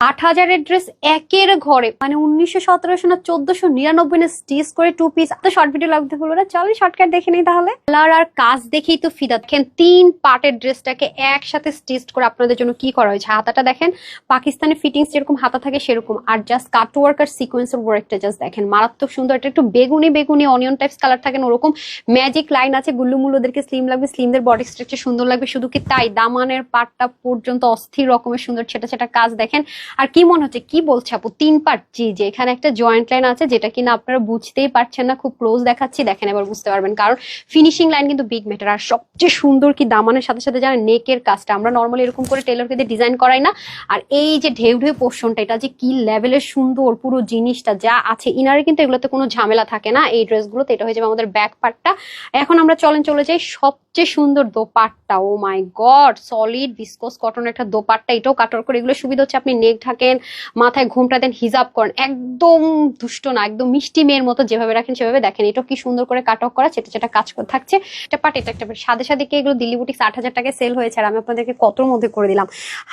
আট হাজারের ড্রেস একের ঘরে। মানে উনিশশো সতেরোশো না চোদ্দশো নিরানব্বই না স্টিচ করে টু পিস তো শর্ট ভিডিও লাগতে বলব না। চলো শর্টকাট দেখে নেই তাহলে। কালার আর কাজ দেখেই তো ফিদা। দেখেন, তিন পার্টের ড্রেসটাকে একসাথে স্টিচ করে আপনাদের জন্য কি করা হয়েছে? হাতাটা দেখেন, পাকিস্তানি ফিটিংস যেরকম হাতা থাকে সেরকম। আর জাস্ট কাট ওয়ার্ক আর সিকোয়েন্সের ওয়ার্কটা জাস্ট দেখেন। মারাত্মক সুন্দর। এটা একটু বেগুনি বেগুনি অনিয়ন টাইপস কালার থাকেন ওরকম ম্যাজিক লাইন আছে। গুল্লু মুল্লুদেরকে স্লিম লাগবে স্লিমদের বডি স্ট্রাকচার সুন্দর লাগবে। শুধু কি তাই? দামানের পাটটা পর্যন্ত অস্থির রকমের সুন্দর ছেটা ছেটা কাজ দেখেন। আর কি মনে হচ্ছে, কি বলছে আপু? তিন পার্ট জি যে এখানে একটা জয়েন্ট লাইন আছে যেটা কিনা আপনারা বুঝতেই পারছেন না, খুব ক্লোজ দেখাচ্ছি, দেখেন এবার বুঝতে পারবেন। কারণ ফিনিশিং লাইন কিন্তু বিগ ম্যাটার আর সবচেয়ে সুন্দর কি দামানের সাথে সাথে জানেন নেকের কাজটা, আমরা নর্মালি এরকম করে টেলরকে দিয়ে ডিজাইন করাই না। আর এই যে ঢেউ ঢেউ পোর্শনটা এটা যে কি লেভেলের সুন্দর পুরো জিনিসটা, যা আছে ইনারে কিন্তু এগুলোতে কোনো ঝামেলা থাকে না, এই ড্রেসগুলোতে এটা হয়ে যাবে আমাদের ব্যাক পার্টটা এখন আমরা চলেন, চলে যাই সবচেয়ে সুন্দর dupatta, oh my god solid viscose cotton একটা দোপাট্টা, এটাও কাটর করে, এগুলো সুবিধা হচ্ছে আপনি নেক ঢাকেন, মাথায় ঘুমটা দেন, হিজাব করেন, একদম দুষ্ট না, একদম মিষ্টি মেয়ের মতো যেভাবে রাখেন সেভাবে দেখেন, এটাও কি সুন্দর করে কাটক করা, সেটা সেটা কাজ করে থাকছে, এটা পাট এটা একটা। সাথে সাথে কি এগুলো দিল্লি বুটিক্স আট হাজার টাকায় সেল হয়েছে, আর আমি আপনাদেরকে কতর মধ্যে করে দিলাম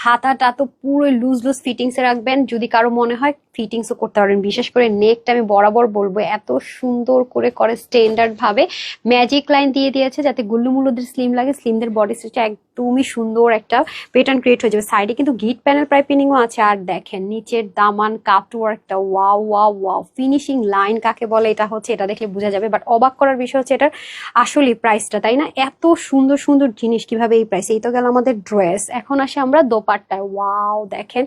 হাতাটা তো পুরো লুজ লুজ ফিটিংস রাখবেন, যদি কারও মনে হয় ফিটিংসও করতে পারবেন। বিশেষ করে নেকটা আমি বরাবর বলব, এত সুন্দর করে করে স্ট্যান্ডার্ড ভাবে ম্যাজিক লাইন দিয়ে দিয়েছে যাতে গুল্লুমুল্লুদের স্লিম লাগে স্লিমদের বডি স্ট্রাকচার একদমই সুন্দর একটা প্যাটার্ন ক্রিয়েট হয়ে যাবে। সাইডে কিন্তু গিট প্যানেল পাইপিনিংও আছে। আর দেখেন, নিচের দামান কাটওয়ার্কটা wow wow wow finishing line কাকে বলে এটা হচ্ছে, এটা দেখলে বোঝা যাবে। বাট অবাক করার বিষয় হচ্ছে এটার আসলে প্রাইসটা তাই না? এত সুন্দর সুন্দর জিনিস কীভাবে এই প্রাইস এই তো গেল আমাদের ড্রেস এখন আসে আমরা দোপাট্টায়। ওয়াও দেখেন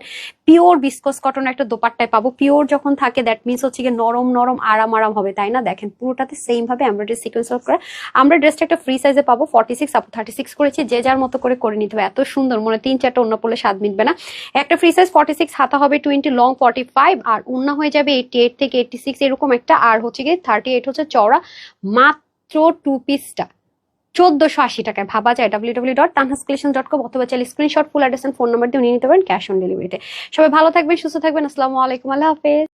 পিওর বিস্কস কটন একটা দোপাট্টায় পাবো। পিওর যখন থাকে দ্যাট মিনস হচ্ছে গিয়ে নরম নরম, আরাম আরাম হবে, তাই না? দেখেন, পুরোটাতে সেম ভাবে এমব্রয়ডারি সিকোয়েন্স ওয়ার্ক করা, আমরা ড্রেসটা একটা ফ্রি সাইজে পাবো। ফর্টি সিক্স আপু থার্টি সিক্স করেছি। যে যার মতো করে করে নিতে হবে। এত সুন্দর, মনে তিন চারটা অন্য পড়লে স্বাদ মিটবে না। একটা ফ্রি সাইজ ফর্টি সিক্স হাতা হবে টোয়েন্টি লং ফর্টি ফাইভ আর উন্না হয়ে যাবে এইটি এইট থেকে এইটি সিক্স এরকম একটা। আর হচ্ছে গিয়ে থার্টি এইট হচ্ছে চওড়া, মাত্র টু। পিসটা চোদ্দশো আশি টাকায়। ভাবা যায় W W dot Tanhas collection dot com অথবা চাইলে screenshot full address phone number দিয়ে নিয়ে নিতে পারেন ক্যাশ অন ডেলিভারিতে সবাই ভালো থাকবেন, সুস্থ থাকবেন। আসসালামু আলাইকুম, আল্লাহ হাফেজ।